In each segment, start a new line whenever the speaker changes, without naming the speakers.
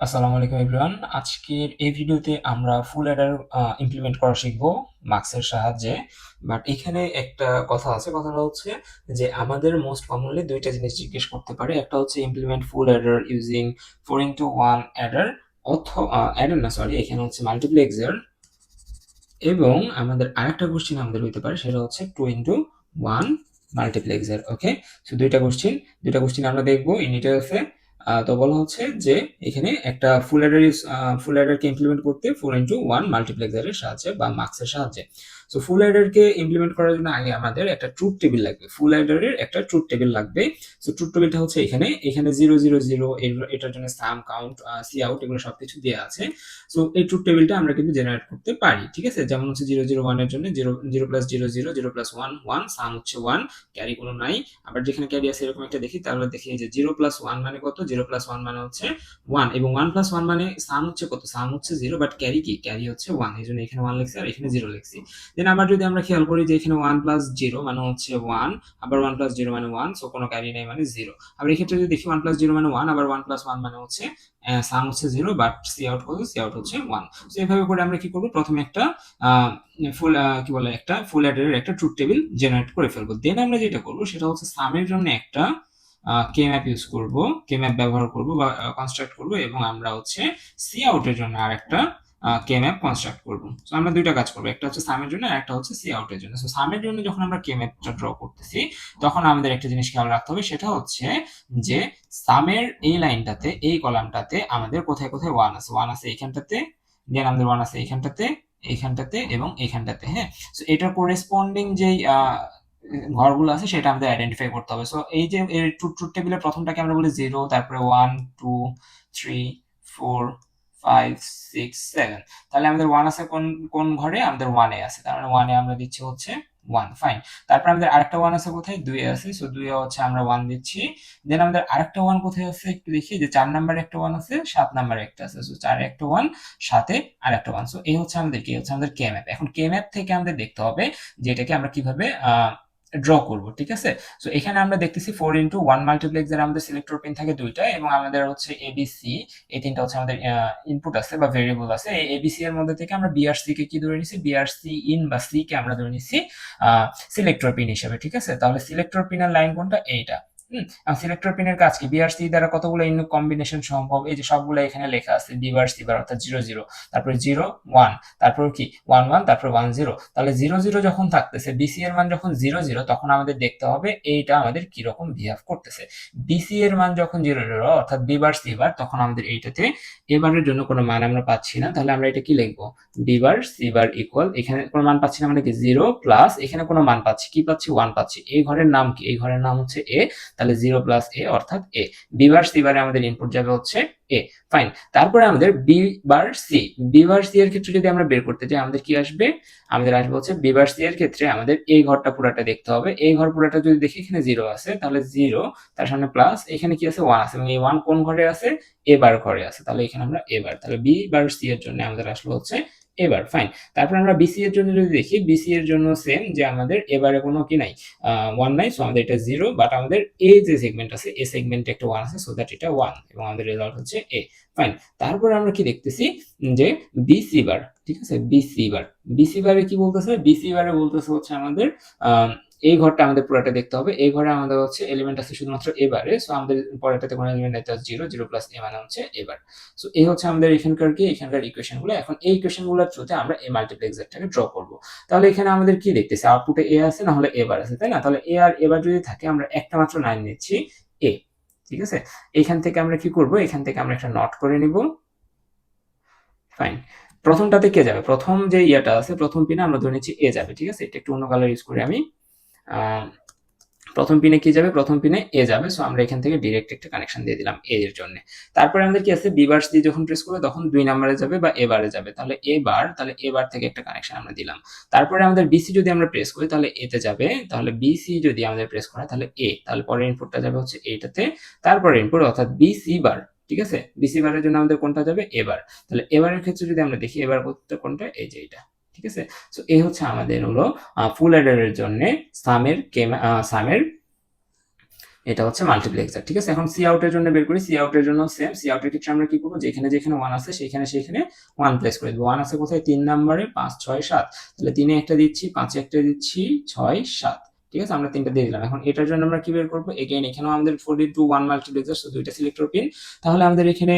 আসসালামু আলাইকুম এভরিওয়ান। আজকের এই ভিডিওতে আমরা ফুল অ্যাডার ইমপ্লিমেন্ট করা শিখব মার্কসের সাহায্যে। বাট এখানে একটা কথা আছে, কথাটা হচ্ছে যে আমাদের মোস্ট কমনলি দুইটা জিনিস জিজ্ঞেস করতে পারে। একটা হচ্ছে implement full adder using four into one adder অথবা অ্যাডার না সরি এখানে হচ্ছে মাল্টিপ্লেক্সার এবং আমাদের আরেকটা কোশ্চিন আমাদের হইতে পারে, সেটা হচ্ছে two into one multiplexer okay so দুইটা কোশ্চিন দুইটা কোশ্চিন আমরা দেখব ইন ডিটেলসে তো বলা হচ্ছে যে এখানে একটা ফুল অ্যাডার ফুল অ্যাডারকে ইমপ্লিমেন্ট করতে ফোর ইন্টু ওয়ান মাল্টিপ্লেক্সারের সাহায্যে বা মার্কসের সাহায্যে। সো ফুল অ্যাডারকে ইমপ্লিমেন্ট করার জন্য আগে আমাদের একটা ট্রুথ টেবিল লাগবে। ফুল অ্যাডারের একটা ট্রুথ টেবিল লাগবে। সো ট্রুথ টেবিলটা হচ্ছে এখানে। এখানে জিরো জিরো জিরো এটার জন্য সাম কাউন্ট সি আউট এগুলো সবকিছু দেওয়া আছে। সো এই ট্রুথ টেবিলটা আমরা কিন্তু জেনারেট করতে পারি, ঠিক আছে? যেমন হচ্ছে জিরো জিরো ওয়ানের জন্য zero zero plus zero zero zero plus one one sum হচ্ছে ওয়ান ক্যারি কোনো নাই। আবার যেখানে ক্যারি আছে এরকম একটা দেখি, তাহলে দেখি যে জিরো প্লাস ওয়ান মানে কত? জিরো প্লাস ওয়ান মানে হচ্ছে ওয়ান এবং ওয়ান প্লাস ওয়ান মানে সাম হচ্ছে কত? সাম হচ্ছে জিরো বাট ক্যারি কি? ক্যারি হচ্ছে ওয়ান এই জন্য এখানে ওয়ান লিখছি আর এখানে জিরো লিখছি। দেন আবার যদি আমরা খেয়াল করি যে এখানে ওয়ান প্লাস জিরো মানে হচ্ছে ওয়ান আবার ওয়ান প্লাস জিরো মানে ওয়ান সো কোনো ক্যারি নেই মানে জিরো আবার এই ক্ষেত্রে যদি দেখি ওয়ান প্লাস জিরো মানে ওয়ান আবার ওয়ান প্লাস ওয়ান মানে হচ্ছে সাম হচ্ছে জিরো বাট সি আউট কত সি আউট হচ্ছে ওয়ান তো এভাবে করে আমরা কি করব? প্রথমে একটা ফুল কি বলে, একটা ফুল অ্যাডারের একটা ট্রুথ টেবিল জেনারেট করে ফেলব। দেন আমরা যেটা করব সেটা হচ্ছে সামের জন্য একটা কে ম্যাপ ইউজ করব কে ম্যাপ ব্যবহার করব বা কনস্ট্রাক্ট করব এবং আমরা হচ্ছে সি আউটের জন্য আর একটা কে কনস্ট্রাক্ট করব। সো আমরা দুইটা কাজ করব, একটা হচ্ছে সামের জন্য আর একটা হচ্ছে সি আউটের জন্য। সো সামের জন্য যখন আমরা কে ড্র করতেছি, তখন আমাদের একটা জিনিস খেয়াল রাখতে হবে, সেটা হচ্ছে যে সামের এই লাইনটাতে, এই কলামটাতে আমাদের কোথায় কোথায় ওয়ান আছে? ওয়ান আছে এইখানটাতে দেন আমাদের ওয়ান আছে এইখানটাতে এইখানটাতে এবং এইখানটাতে হ্যাঁ? সো এটার করেসপন্ডিং যেই ঘরগুলো আছে, সেটা আমাদের আইডেন্টিফাই করতে হবে। সো এই যে এর ট্রুথ ট্রুথ টেবিলের প্রথমটাকে আমরা বলি জিরো তারপরে one two three four five six seven তাহলে আমাদের ওয়ান আছে কোন কোন ঘরে? আমাদের ওয়ানে আছে। তার মানে ওয়ানে আমরা দিচ্ছি হচ্ছে ওয়ান ফাইন তারপর আমাদের আরেকটা ওয়ান আছে কোথায়? দুই আছে। সো দুই হচ্ছে আমরা ওয়ান দিচ্ছি। দেন আমাদের আরেকটা ওয়ান কোথায় আছে? একটু দেখি। যে চার নাম্বারে একটা ওয়ান আছে, সাত নাম্বারে একটা আছে। সো চারে একটা ওয়ান সাথে আর একটা ওয়ান সো এই হচ্ছে আমাদের কি? হচ্ছে আমাদের কে ম্যাপ এখন কে ম্যাপ থেকে আমাদের দেখতে হবে যে এটাকে আমরা কীভাবে, আহ ড্র করব, ঠিক আছে? সো এখানে আমরা দেখতেছি ফোর ইন্টু ওয়ান মাল্টিপ্লেক্সের আমাদের সিলেক্টর পিন থাকে দুইটা এবং আমাদের হচ্ছে এবিসি এই তিনটা হচ্ছে আমাদের ইনপুট আছে বা ভেরিয়েবল আছে। এই এবিসি এর মধ্যে থেকে আমরা বিআরসি কে কি ধরে নিছি? বিআরসি ইন বা সি কে আমরা ধরে নিছি সিলেক্টর পিন হিসেবে, ঠিক আছে? তাহলে সিলেক্টর পিনের লাইন কোনটা? এইটা। সিলেক্টর কাজ কি? বিআরসি দ্বারা কতগুলো ইন কম্বিনেশন সম্ভব? এই যে সবগুলো এখানে লেখা আছে বিবার সিবার অর্থাৎ জিরো জিরো তারপরে জিরো ওয়ান তারপর কি? ওয়ান ওয়ান তারপর ওয়ান জিরো তাহলে জিরো জিরো যখন থাকতেছে বিসি এর মান যখন জিরো জিরো তখন আমাদের দেখতে হবে এইটা আমাদের কীরকম বিহেভ করতেছে। বিসি এর মান যখন জিরো জিরো অর্থাৎ বিবার সিবার তখন আমাদের এইটাতে এবারের জন্য কোনো মান আমরা পাচ্ছি না। তাহলে আমরা এটা কি লিখব? বিবার সিবার ইকুয়াল এখানে কোনো মান পাচ্ছি না মানে কি? জিরো প্লাস এখানে কোনো মান পাচ্ছি, কি পাচ্ছি? ওয়ান পাচ্ছি। এই ঘরের নাম কি? এই ঘরের নাম হচ্ছে এ তাহলে জিরো প্লাস এ অর্থাৎ এ বি বার বারে আমাদের ইনপুট যাবে হচ্ছে এ ফাইন তারপরে আমাদের B bar C B bar C এর ক্ষেত্রে যদি আমরা বের করতে চাই আমাদের কি আসবে? আমাদের আসবে হচ্ছে বি বার সি এর ক্ষেত্রে আমাদের এই ঘরটা পুরাটা দেখতে হবে। এই ঘর পুরাটা যদি দেখি, এখানে জিরো আছে, তাহলে জিরো তার সামনে প্লাস এখানে কি আছে? ওয়ান আছে। এবং এই ওয়ান কোন ঘরে আছে? এ বার ঘরে আছে। তাহলে এখানে আমরা এ বার। তাহলে বি বার সি এর জন্য আমাদের আসলো হচ্ছে এবার ফাইন তারপর আমরা বিসি এর জন্য যদি দেখি বিসি এর জন্য সেম যে আমাদের এবারে কোনো কি নাই ওয়ান নাই সো আমাদের এটা জিরো বাট আমাদের এ যে সেগমেন্ট আছে এ সেগমেন্টে একটা ওয়ান আছে সো দ্যাট এটা ওয়ান এবং আমাদের রেজাল্ট হচ্ছে এ ফাইন তারপর আমরা কি দেখতেছি, যে বিসি বার ঠিক আছে? বিসি বার বিসি বারে কি বলতেছে? বিসি বারে বলতেছে হচ্ছে আমাদের এই ঘরটা আমাদের পুরোটা দেখতে হবে। এই ঘরে আমাদের হচ্ছে এলিমেন্ট আছে শুধুমাত্র এবারে। সো আমাদের পরেরটাতে কোনো এলিমেন্ট আছে জিরো জিরো প্লাস এ মানে হচ্ছে এবার। সো এই হচ্ছে আমাদের এখানকার কি? এখানকার ইকুয়েশনগুলো। এখন এই ইকুয়েশনগুলোর থ্রুতে আমরা এই মাল্টিপ্লেক্সারটাকে ড্র করব। তাহলে এখানে আমাদের কি দেখতেছে? আউটপুটে এ আছে, না হলে এবার আছে, তাই না? তাহলে এ আর এবার যদি থাকে, আমরা একটা মাত্র লাইন নিচ্ছি এ ঠিক আছে? এখান থেকে আমরা কি করব? এখান থেকে আমরা একটা নট করে নিব। ফাইন প্রথমটাতে কে যাবে? প্রথম যে ইয়াটা আছে, প্রথম পিনে আমরা ধরে নিচ্ছি এ যাবে, ঠিক আছে? এটা একটু অন্য কালার ইউজ করি আমি। প্রথম পিনে কি যাবে? প্রথম পিনে এ যাবে। সো আমরা এখান থেকে ডিরেক্ট একটা কানেকশন দিয়ে দিলাম এ এর জন্য। তারপরে আমাদের কি আছে? বিবার্স দিয়ে যখন প্রেস করবে, তখন দুই নাম্বারে যাবে বা এবারে যাবে। তাহলে এবার তাহলে এবার থেকে একটা কানেকশন আমরা দিলাম। তারপরে আমাদের বিসি যদি আমরা প্রেস করি, তাহলে এতে যাবে। তাহলে বিসি যদি আমাদের প্রেস করা তাহলে এ তাহলে পরের ইনপুটটা যাবে হচ্ছে এইটাতে তারপরে ইনপুট অর্থাৎ বিসি বার ঠিক আছে? বিসি বারের জন্য আমাদের কোনটা যাবে? এবার তাহলে এবারের ক্ষেত্রে যদি আমরা দেখি এবার কোনটা? এই যে এটা ঠিক আছে সো এই হচ্ছে আমাদের হলো ফুল অ্যাডারের জন্য সামের সামের এটা হচ্ছে মাল্টিপ্লেক্সার ঠিক আছে এখন সি আউটের জন্য বের করি সি আউটের জন্য সেম সি আউটের ক্ষেত্রে আমরা কি করব? যেখানে যেখানে ওয়ান আছে, সেখানে সেখানে ওয়ান প্লেস করে দেবো। ওয়ান আছে কোথায়? তিন নম্বরে পাঁচ, ছয়, সাত। তাহলে তিনে একটা দিচ্ছি, পাঁচে একটা দিচ্ছি, ছয়, সাত। ঠিক আছে আমরা তিনটা দিয়ে দিলাম। এখন এটার জন্য আমরা কি বের করব? এগেইন এখানেও আমাদের ফোর টু ওয়ান মাল্টিপ্লেক্সার তো দুইটা সিলেক্টর পিন তাহলে আমাদের এখানে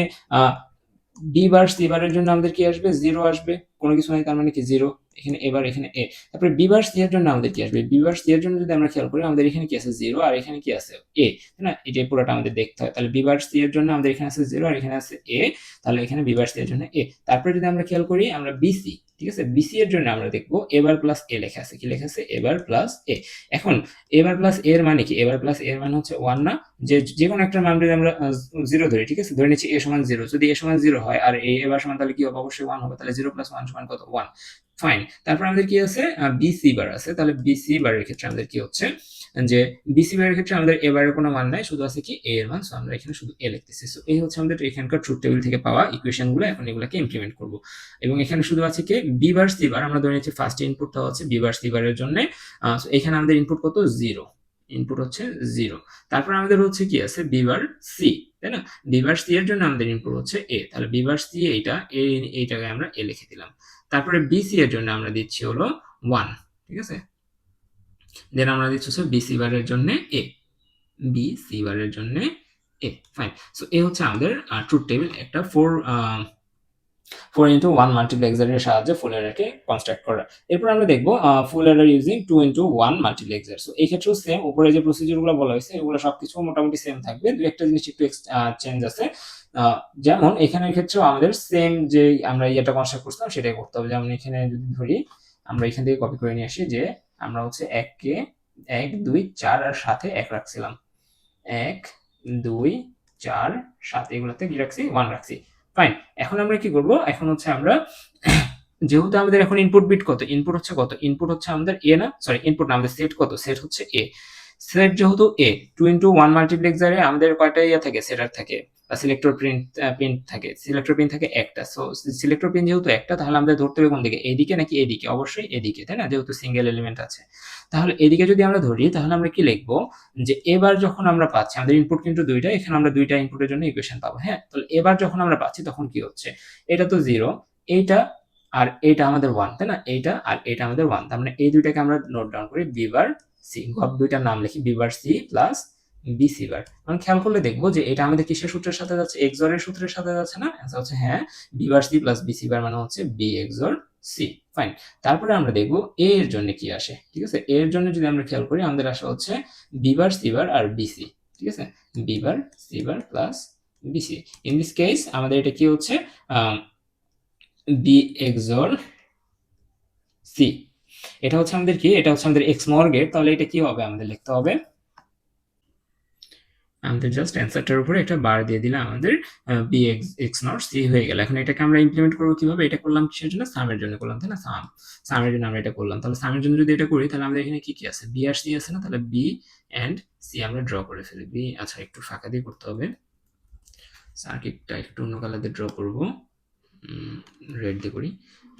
ডি বার সি বারের জন্য আমাদের কি আসবে? জিরো আসবে। কোনো কিছু নাই তার মানে কি জিরো এখানে এবার এখানে এ। তারপরে বিভার্স দেওয়ার জন্য আমাদের কি আসবে? বি বার সি এর জন্য যদি আমরা খেয়াল করি, আমাদের এখানে কি আছে? জিরো আর এখানে কি আছে? এ তাই না? এটা পুরোটা আমাদের দেখতে হয়। তাহলে বিভার্স এর জন্য আমাদের এখানে আছে জিরো আর এখানে আছে এ তাহলে এখানে বি বার সি এর জন্য এ তারপরে যদি আমরা খেয়াল করি, আমরা বিসি ঠিক আছে? বিসি এর জন্য আমরা দেখব এবার প্লাস এ লেখা আছে। কি লেখা আছে? এবার প্লাস এ এখন এবার প্লাস এর মানে কি? এবার প্লাস এর মানে হচ্ছে ওয়ান না? যে যে কোনো একটা মান যদি আমরা জিরো ধরি, ঠিক আছে? ধরে নিচ্ছি এ সমান জিরো যদি এ সমান জিরো হয়, আর এ এবার সমান তাহলে কি হবে? অবশ্যই ওয়ান হবে। তাহলে জিরো প্লাস ওয়ান সমান কত? ওয়ান ফাইন তারপর আমাদের কি আছে? বিসি বার আছে। তাহলে বিসি বারের ক্ষেত্রে আমাদের কি হচ্ছে? যে বিসি বারের ক্ষেত্রে আমাদের এবারের কোনো মান নাই, শুধু আছে কি এ এর মান। সো আমরা এখানে শুধু এ লিখতেছি। সো এই হচ্ছে আমাদের এখানকার ট্রুথ টেবিল থেকে পাওয়া ইকুয়েশনগুলো। এখন এগুলোকে ইমপ্লিমেন্ট করব। এবং এখানে শুধু আছে কি বি বার সি বার আমরা ধরে নিচ্ছি ফার্স্ট ইনপুটটা হচ্ছে বি বার সি বারের জন্য। এখানে আমাদের ইনপুট কত? জিরো ইনপুট হচ্ছে জিরো তারপর আমাদের হচ্ছে কি আছে? বিবার সি তাই না? বিবার সি এর জন্য আমাদের ইনপুট হচ্ছে এ তাহলে বিবার সি এইটা এ এইটাকে আমরা এ লিখে দিলাম। তারপরে বিসি এর জন্য আমরা দিচ্ছি হলো ওয়ান ঠিক আছে? দেন আমরা দিচ্ছি হচ্ছে বিসি বারের জন্য এ বি সি বারের জন্য এ ফাইন সো এ হচ্ছে আমাদের ট্রুথ টেবিল একটা ফোর ফোর ইন্টু ওয়ান মাল্টিপ্লেক্সারের সাহায্যে ফুল এরারকে কনস্ট্রাক্ট করা। এরপর আমরা দেখব full adder using two into one multiplexer so এই ক্ষেত্রেও সেম উপরে যে প্রসিডিউরগুলো বলা হয়েছে, এগুলো সবকিছু মোটামুটি সেম থাকবে। দু একটা জিনিস একটু চেঞ্জ আছে। যেমন এখানের ক্ষেত্রেও আমাদের সেম যে আমরা ইয়েটা কনস্ট্রাক্ট করছিলাম, সেটাই করতে হবে। যেমন এখানে যদি ধরি, আমরা এখান থেকে কপি করে নিয়ে আসি যে আমরা হচ্ছে এককে এক, দুই, চার আর সাথে এক রাখছিলাম। এক, দুই, চার, সাত, এগুলোতে কি রাখছি? ওয়ান রাখছি। ফাইন এখন আমরা কি করব? এখন হচ্ছে আমরা যেহেতু আমাদের এখন ইনপুট বিট কত? ইনপুট হচ্ছে কত? ইনপুট হচ্ছে আমাদের এ না? সরি ইনপুট না, আমাদের সেট কত? সেট হচ্ছে এ সেট যেহেতু এ টু ইন্টু ওয়ান মাল্টিপ্লেক্সারে আমাদের কয়টা ইয়ে থাকে? সেটার থাকে। সিলেক্টর প্রিন্ট প্রিন্ট থাকে। সিলেক্টর প্রিন্ট থাকে একটা। সো সিলেক্টর প্রিন্ট যেহেতু একটা, তাহলে আমাদের ধরতে হবে কোন দিকে এদিকে নাকি এদিকে? অবশ্যই এদিকে, তাই না? যেহেতু সিঙ্গেল এলিমেন্ট আছে। তাহলে এদিকে যদি আমরা ধরি, তাহলে আমরা কি লিখব? যে এবার যখন আমরা পাচ্ছি, আমাদের ইনপুট কিন্তু দুইটা, এখানে আমরা দুইটা ইনপুটের জন্য ইকুয়েশন পাবো হ্যাঁ? তাহলে এবার যখন আমরা পাচ্ছি, তখন কি হচ্ছে? এটা তো জিরো এইটা আর এটা আমাদের ওয়ান তাই না? এইটা আর এটা আমাদের ওয়ান তার মানে এই দুইটাকে আমরা নোট ডাউন করি বিবার সি দুইটার নাম লিখি B bar C plus BC bar মানে খেয়াল করলে দেখব যে এটা আমাদের কিসের সূত্রের সাথে যাচ্ছে? এক্সরের সূত্রের সাথে যাচ্ছে না? হচ্ছে হ্যাঁ B bar C plus BC bar মানে হচ্ছে বি এক্সর সি ফাইন তারপরে আমরা দেখব এ এর জন্য কি আসে? ঠিক আছে? এর জন্য যদি আমরা খেয়াল করি, আমাদের আসা হচ্ছে বিবার সিবার আর বিসি ঠিক আছে? B bar B bar C bar plus BC in this case আমাদের এটা কি হচ্ছে? বি এক্সর সি এটা হচ্ছে আমাদের কি? এটা হচ্ছে আমাদের এক্স মর গেট তাহলে এটা কি হবে? আমাদের লিখতে হবে আমাদের জাস্ট অ্যান্সারটার উপরে একটা বার দিয়ে দিলে আমাদের B X X not C হয়ে গেল। এখন এটাকে আমরা ইমপ্লিমেন্ট করব কীভাবে? এটা করলাম কিসের জন্য? সামের জন্য করলাম, তাই না? সাম সামের জন্য আমরা এটা করলাম। তাহলে সামের জন্য যদি এটা করি, তাহলে আমাদের এখানে কি কি আছে? বি আর সি আছে না? তাহলে বি অ্যান্ড সি আমরা ড্র করে ফেলি বি আচ্ছা একটু ফাঁকা দিয়ে করতে হবে। সার্কিটটা একটু অন্য কালার দিয়ে ড্র করব। রেড দিয়ে করি।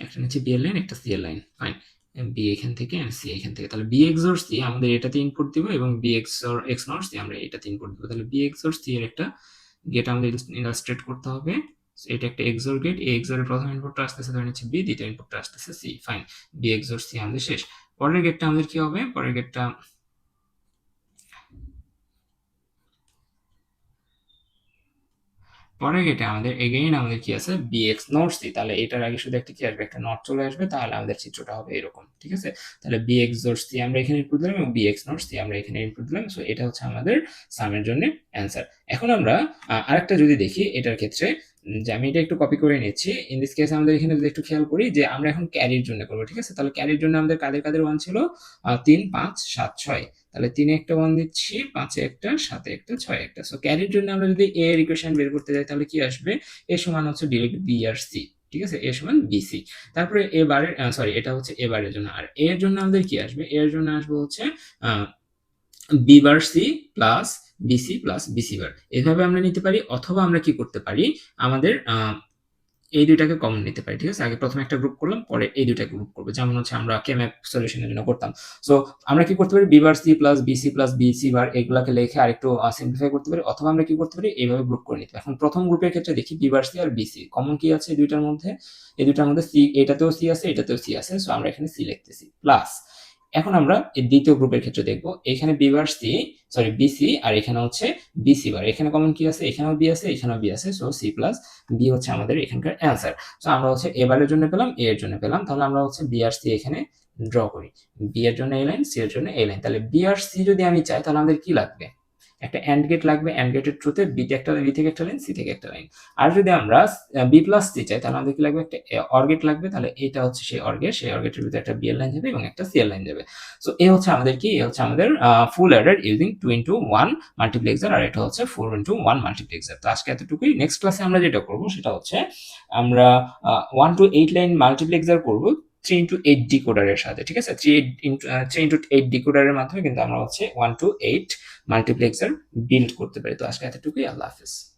একটা নিচে বি এর লাইন একটা সি এর লাইন ফাইন বি এখান থেকে সি এখান থেকে। তাহলে বি এক্স সি আমাদের এটাতে ইনপুট দিব এবং B X X not C আমরা এটাতে ইনপুট দিব। তাহলে বি এক্স সি এর একটা গেট আমাদের ইলাস্ট্রেট করতে হবে। এটা একটা এক্সোর গেট এই এক্সোরের প্রথম ইনপুটটা আসতেছে, ধরে নিচ্ছে বি দ্বিতীয় ইনপুটটা আসতেছে C fine B XOR C আমাদের শেষ। পরের গেটটা আমাদের কি হবে? পরের গেটটা পরে গেটে আমাদের এগেইন আমাদের কি আছে? বিএক্স নট সি তাহলে এটার আগে শুধু একটা কি আসবে? একটা নট চলে আসবে। তাহলে আমাদের চিত্রটা হবে এরকম, ঠিক আছে? তাহলে বিএক্স জোর সি আমরা এখানে ইনপুট দিলাম এবং বিএক্স নট সি আমরা এখানে ইনপুট দিলাম। সো এটা হচ্ছে আমাদের সামের জন্য অ্যান্সার এখন আমরা আরেকটা যদি দেখি এটার ক্ষেত্রে যে আমি এটা একটু কপি করে নিচ্ছি। ইন দিস কেস আমাদের এখানে যদি একটু খেয়াল করি যে আমরা এখন ক্যারির জন্য করব, ঠিক আছে? তাহলে ক্যারির জন্য আমাদের কাদের কাদের ওয়ান ছিল? তিন, পাঁচ, সাত, ছয়। তাহলে তিনে একটা ওয়ান দিচ্ছি, পাঁচে একটা, সাতে একটা, ছয় একটা। সো ক্যারির জন্য আমরা যদি এ এর ইকুয়েশন বের করতে যাই, তাহলে কি আসবে? এ সমান হচ্ছে ডিরেক্ট বি আর সি ঠিক আছে? এ সমান বিসি তারপরে এবারের সরি এটা হচ্ছে এবারের জন্য। আর এর জন্য আমাদের কি আসবে? এর জন্য আসবে হচ্ছে B bar C plus BC plus BC bar. এভাবে আমরা নিতে পারি, অথবা আমরা কি করতে পারি? আমাদের এই দুইটাকে কমন নিতে পারি, ঠিক আছে? আগে প্রথমে একটা গ্রুপ করলাম, পরে এই দুইটাকে গ্রুপ করব। যেমন হচ্ছে আমরা কে ম্যাপ সলিউশনের জন্য করতাম। সো আমরা কি করতে পারি? B bar C plus BC plus BC bar এগুলাকে লিখে আরেকটু সিম্পলিফাই করতে পারি, অথবা আমরা কি করতে পারি? এইভাবে গ্রুপ করে নিতে পারি। এখন প্রথম গ্রুপের ক্ষেত্রে দেখি বি বার সি আর বিসি কমন কি আছে এই দুইটার মধ্যে? এই দুইটার মধ্যে সি এটাতেও সি আছে, এটাতেও সি আছে। সো আমরা এখানে সি লিখতেছি। প্লাস এখন আমরা এই দ্বিতীয় গ্রুপের ক্ষেত্রে দেখব। এখানে B bar C sorry BC আর এখানে হচ্ছে বিসি বার এখানে কমন কি আছে? এখানেও বি আছে, এখানেও বি আছে সো সি প্লাস বি হচ্ছে আমাদের এখানকার অ্যান্সার সো আমরা হচ্ছে এবারের জন্য পেলাম এ এর জন্য পেলাম। তাহলে আমরা হচ্ছে বি আর সি এখানে ড্র করি। বি এর জন্য এই লাইন সি এর জন্য এই লাইন তাহলে বি আর সি যদি আমি চাই, তাহলে আমাদের কি লাগবে? একটা অ্যান্ড গেট লাগবে অ্যান্ড গেটের থ্রুতে বি একটা বি থেকে একটা লাইন সি থেকে একটা লাইন আর যদি আমরা বি প্লাস সি চাই, তাহলে আমাদের কি লাগবে? একটা অর গেট লাগবে, তাহলে এটা হচ্ছে সেই অর গেট সেই অর গেটের ভিতরে একটা বি এর লাইন যাবে এবং একটা সি এর লাইন যাবে। সো এ হচ্ছে আমাদের কি? এ হচ্ছে আমাদের full adder using two into one multiplexer আর এটা হচ্ছে ফোর ইন্টু ওয়ান মাল্টিপ্লেক্সার তো আজকে এতটুকুই। নেক্সট ক্লাসে আমরা যেটা করব, সেটা হচ্ছে আমরা one to eight line multiplexer করব থ্রি ইন্টু এইট ডিকোডারের সাথে, ঠিক আছে? Three eight three into eight ডিকোডারের মাধ্যমে কিন্তু আমরা হচ্ছে one to eight multiplexer build করতে পারি। তো আজকে এতটুকুই আল্লাহ হাফিজ।